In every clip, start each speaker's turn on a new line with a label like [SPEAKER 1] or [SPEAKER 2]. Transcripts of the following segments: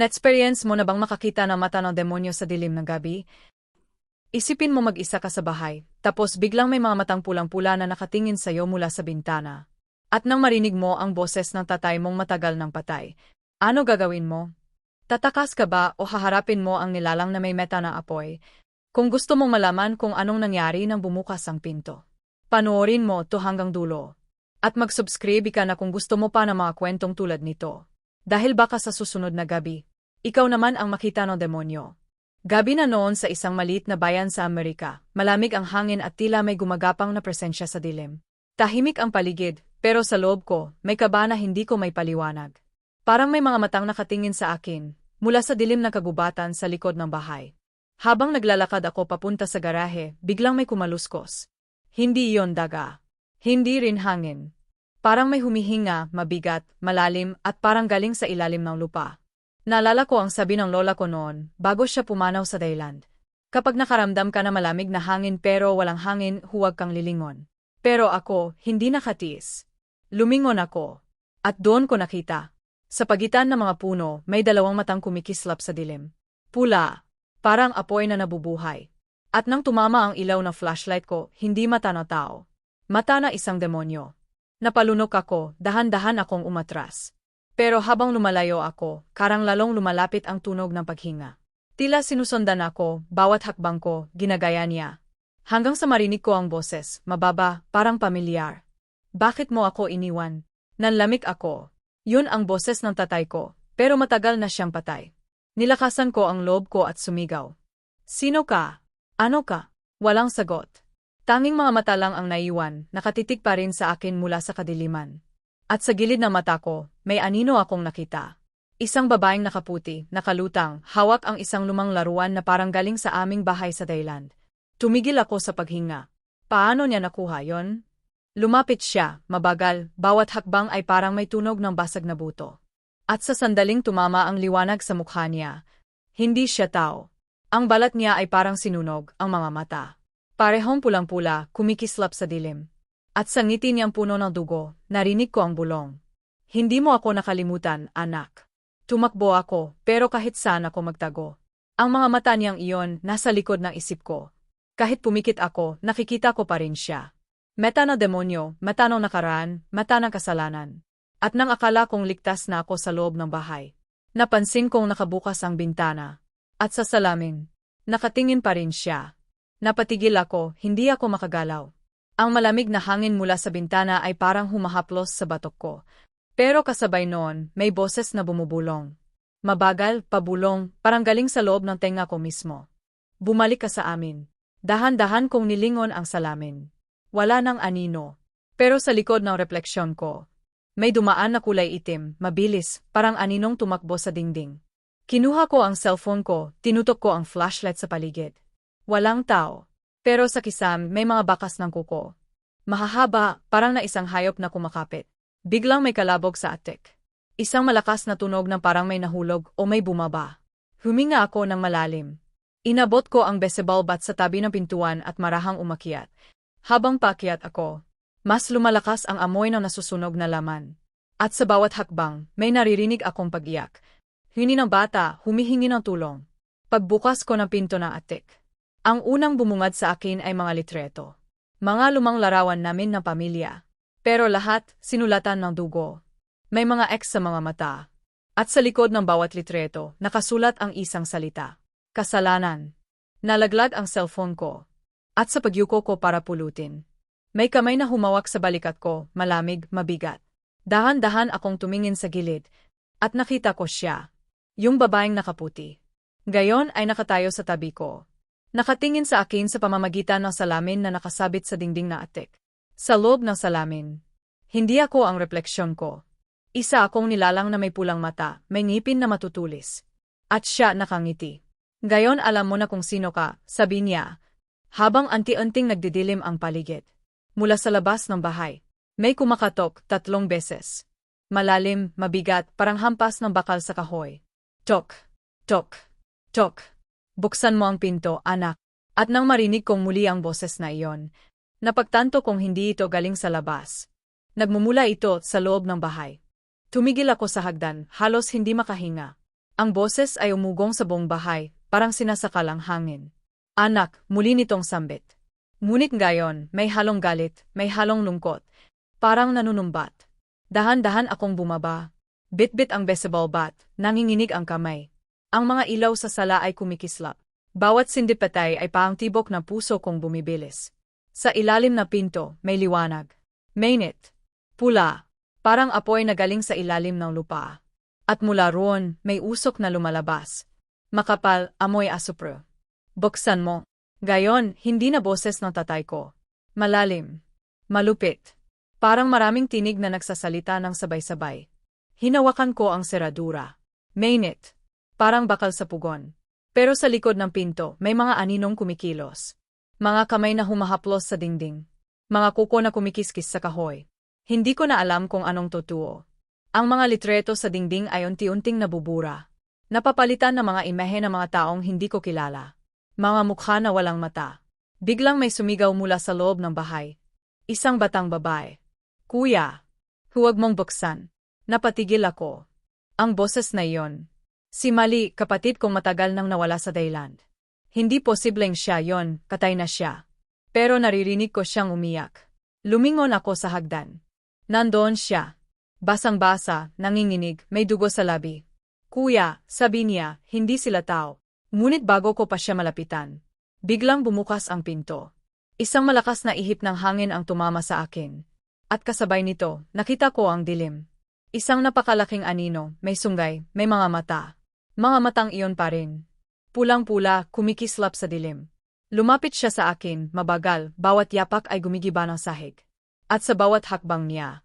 [SPEAKER 1] Na-experience mo na bang makakita ng mata ng demonyo sa dilim ng gabi? Isipin mo mag-isa ka sa bahay, tapos biglang may mga matang pulang-pula na nakatingin sa'yo mula sa bintana. At nang marinig mo ang boses ng tatay mong matagal ng patay, ano gagawin mo? Tatakas ka ba o haharapin mo ang nilalang na may meta na apoy? Kung gusto mong malaman kung anong nangyari nang bumukas ang pinto, panoorin mo to hanggang dulo. At mag-subscribe ka na kung gusto mo pa ng mga kwentong tulad nito. Dahil baka sa susunod na gabi, ikaw naman ang makita ng demonyo. Gabi na noon sa isang maliit na bayan sa Amerika, malamig ang hangin at tila may gumagapang na presensya sa dilim. Tahimik ang paligid, pero sa loob ko, may kaba na hindi ko may paliwanag. Parang may mga matang nakatingin sa akin, mula sa dilim na kagubatan sa likod ng bahay. Habang naglalakad ako papunta sa garahe, biglang may kumaluskos. Hindi iyon daga. Hindi rin hangin. Parang may humihinga, mabigat, malalim, at parang galing sa ilalim ng lupa. Naalala ko ang sabi ng lola ko noon, bago siya pumanaw sa Dayland. Kapag nakaramdam ka na malamig na hangin pero walang hangin, huwag kang lilingon. Pero ako, hindi nakatiis. Lumingon ako. At doon ko nakita. Sa pagitan ng mga puno, may dalawang matang kumikislap sa dilim. Pula. Parang apoy na nabubuhay. At nang tumama ang ilaw ng flashlight ko, hindi mata na tao. Mata na isang demonyo. Napalunok ako, dahan-dahan akong umatras. Pero habang lumalayo ako, karang lalong lumalapit ang tunog ng paghinga. Tila sinusundan ako, bawat hakbang ko, ginagaya niya. Hanggang sa marinig ko ang boses, mababa, parang pamilyar. Bakit mo ako iniwan? Nanlamik ako. Yun ang boses ng tatay ko, pero matagal na siyang patay. Nilakasan ko ang loob ko at sumigaw. Sino ka? Ano ka? Walang sagot. Tanging mga mata lang ang naiwan, nakatitig pa rin sa akin mula sa kadiliman. At sa gilid ng mata ko, may anino akong nakita. Isang babaeng nakaputi, nakalutang, hawak ang isang lumang laruan na parang galing sa aming bahay sa Thailand. Tumigil ako sa paghinga. Paano niya nakuha yon? Lumapit siya, mabagal, bawat hakbang ay parang may tunog ng basag na buto. At sa sandaling tumama ang liwanag sa mukha niya. Hindi siya tao. Ang balat niya ay parang sinunog, ang mga mata. Parehong pulang-pula, kumikislap sa dilim. At sa ngiti niyang puno ng dugo, narinig ko ang bulong. Hindi mo ako nakalimutan, anak. Tumakbo ako, pero kahit saan ako magtago. Ang mga mata niyang iyon nasa likod ng isip ko. Kahit pumikit ako, nakikita ko pa rin siya. Meta na demonyo, mata ng nakaraan, mata ng kasalanan. At nang akala kong ligtas na ako sa loob ng bahay. Napansin kong nakabukas ang bintana. At sa salamin, nakatingin pa rin siya. Napatigil ako, hindi ako makagalaw. Ang malamig na hangin mula sa bintana ay parang humahaplos sa batok ko. Pero kasabay noon, may boses na bumubulong. Mabagal, pabulong, parang galing sa loob ng tenga ko mismo. Bumalik ka sa amin. Dahan-dahan kong nilingon ang salamin. Wala nang anino. Pero sa likod ng refleksyon ko, may dumaan na kulay itim, mabilis, parang aninong tumakbo sa dingding. Kinuha ko ang cellphone ko, tinutok ko ang flashlight sa paligid. Walang tao. Pero sa kisam, may mga bakas ng kuko. Mahahaba, parang na isang hayop na kumakapit. Biglang may kalabog sa atik. Isang malakas na tunog ng parang may nahulog o may bumaba. Huminga ako ng malalim. Inabot ko ang baseball bat sa tabi ng pintuan at marahang umakyat. Habang pakyat ako, mas lumalakas ang amoy ng nasusunog na laman. At sa bawat hakbang, may naririnig akong pagiyak. Hini ng bata, humihingi ng tulong. Pagbukas ko ng pinto ng atik. Ang unang bumungad sa akin ay mga litreto. Mga lumang larawan namin ng pamilya. Pero lahat, sinulatan ng dugo. May mga X sa mga mata. At sa likod ng bawat litreto, nakasulat ang isang salita. Kasalanan. Nalaglag ang cellphone ko. At sa pagyuko ko para pulutin. May kamay na humawak sa balikat ko, malamig, mabigat. Dahan-dahan akong tumingin sa gilid. At nakita ko siya. Yung babaeng nakaputi. Gayon ay nakatayo sa tabi ko. Nakatingin sa akin sa pamamagitan ng salamin na nakasabit sa dingding na atik. Sa loob ng salamin. Hindi ako ang refleksyon ko. Isa akong nilalang na may pulang mata, may ngipin na matutulis. At siya nakangiti. Gayon alam mo na kung sino ka, sabi niya. Habang anti-anting nagdidilim ang paligid. Mula sa labas ng bahay. May kumakatok tatlong beses. Malalim, mabigat, parang hampas ng bakal sa kahoy. Tok, tok, tok. Buksan mo ang pinto, anak. At nang marinig kong muli ang boses na iyon, napagtanto kong hindi ito galing sa labas. Nagmumula ito sa loob ng bahay. Tumigil ako sa hagdan, halos hindi makahinga. Ang boses ay umugong sa buong bahay, parang sinasakal ang hangin. Anak, muli nitong sambit. Ngunit gayon, may halong galit, may halong lungkot. Parang nanunumbat. Dahan-dahan akong bumaba. Bit-bit ang baseball bat, nanginginig ang kamay. Ang mga ilaw sa sala ay kumikislap. Bawat sindipatay ay paangtibok na puso kong bumibilis. Sa ilalim na pinto, may liwanag. Mainit. Pula. Parang apoy na galing sa ilalim ng lupa. At mula roon, may usok na lumalabas. Makapal, amoy asupro. Buksan mo. Gayon, hindi na boses ng tatay ko. Malalim. Malupit. Parang maraming tinig na nagsasalita ng sabay-sabay. Hinawakan ko ang seradura. Mainit. Parang bakal sa pugon. Pero sa likod ng pinto, may mga aninong kumikilos. Mga kamay na humahaplos sa dingding. Mga kuko na kumikiskis sa kahoy. Hindi ko na alam kung anong totoo. Ang mga litreto sa dingding ay unti-unting nabubura. Napapalitan ng mga imahe ng mga taong hindi ko kilala. Mga mukha na walang mata. Biglang may sumigaw mula sa loob ng bahay. Isang batang babae. Kuya, huwag mong buksan. Napatigil ako. Ang boses na iyon. Si Mali, kapatid kong matagal nang nawala sa Thailand. Hindi posibleng siya yon, katay na siya. Pero naririnig ko siyang umiyak. Lumingon ako sa hagdan. Nandoon siya. Basang-basa, nanginginig, may dugo sa labi. Kuya, sabi niya, hindi sila tao. Ngunit bago ko pa siya malapitan. Biglang bumukas ang pinto. Isang malakas na ihip ng hangin ang tumama sa akin. At kasabay nito, nakita ko ang dilim. Isang napakalaking anino, may sunggay, may mga mata. Mga matang iyon pa rin. Pulang-pula, kumikislap sa dilim. Lumapit siya sa akin, mabagal, bawat yapak ay gumigiba ng sahig. At sa bawat hakbang niya,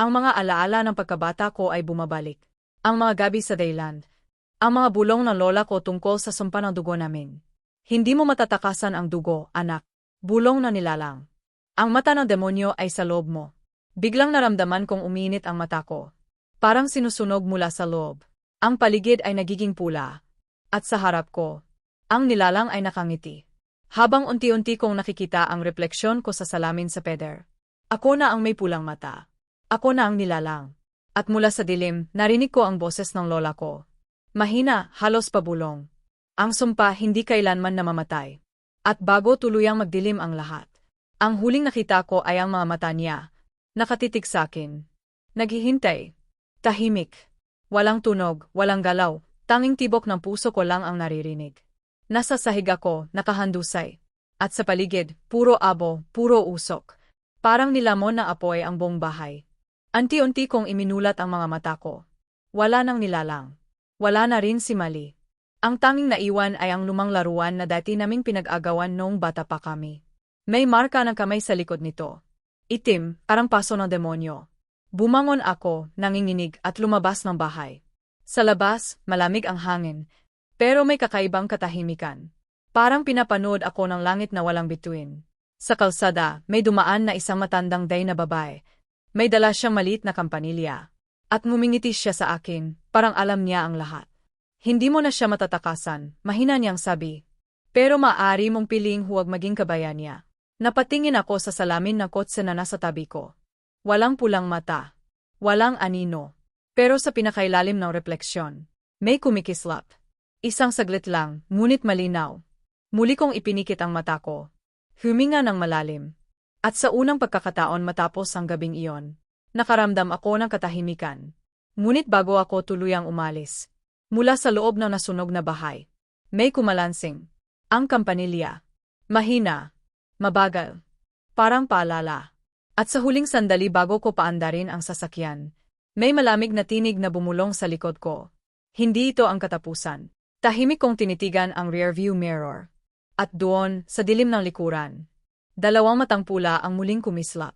[SPEAKER 1] ang mga alaala ng pagkabata ko ay bumabalik. Ang mga gabi sa Dayland. Ang mga bulong ng lola ko tungkol sa sumpa ng dugo namin. Hindi mo matatakasan ang dugo, anak. Bulong na nilalang. Ang mata ng demonyo ay sa loob mo. Biglang naramdaman kong uminit ang mata ko. Parang sinusunog mula sa loob. Ang paligid ay nagiging pula. At sa harap ko, ang nilalang ay nakangiti. Habang unti-unti kong nakikita ang refleksyon ko sa salamin sa peder. Ako na ang may pulang mata. Ako na ang nilalang. At mula sa dilim, narinig ko ang boses ng lola ko. Mahina, halos pabulong. Ang sumpa hindi kailanman namamatay. At bago tuluyang magdilim ang lahat. Ang huling nakita ko ay ang mga mata niya. Nakatitig sa akin. Naghihintay. Tahimik. Walang tunog, walang galaw. Tanging tibok ng puso ko lang ang naririnig. Nasa sahig ako, nakahandusay. At sa paligid, puro abo, puro usok. Parang nilamon na apoy ang buong bahay. Anti-unti kong iminulat ang mga mata ko. Wala nang nilalang. Wala na rin si Mali. Ang tanging naiwan ay ang lumang laruan na dati naming pinag-agawan noong bata pa kami. May marka ng kamay sa likod nito. Itim, parang paso ng demonyo. Bumangon ako, nanginginig at lumabas ng bahay. Sa labas, malamig ang hangin, pero may kakaibang katahimikan. Parang pinapanood ako ng langit na walang bituin. Sa kalsada, may dumaan na isang matandang day na babae, may dala siyang maliit na kampanilya. At ngumingiti siya sa akin, parang alam niya ang lahat. Hindi mo na siya matatakasan, mahina niyang sabi. Pero maaari mong piling huwag maging kabayan niya. Napatingin ako sa salamin ng kotse na nasa tabi ko. Walang pulang mata. Walang anino. Pero sa pinakailalim ng refleksyon, may kumikislap. Isang saglit lang, ngunit malinaw. Muli kong ipinikit ang mata ko. Huminga ng malalim. At sa unang pagkakataon matapos ang gabing iyon, nakaramdam ako ng katahimikan. Ngunit bago ako tuluyang umalis, mula sa loob ng nasunog na bahay, may kumalansing. Ang kampanilya. Mahina. Mabagal. Parang paalala. At sa huling sandali bago ko paandarin ang sasakyan, may malamig na tinig na bumulong sa likod ko. Hindi ito ang katapusan. Tahimik kong tinitigan ang rearview mirror. At doon, sa dilim ng likuran, Dalawang matang pula ang muling kumislap.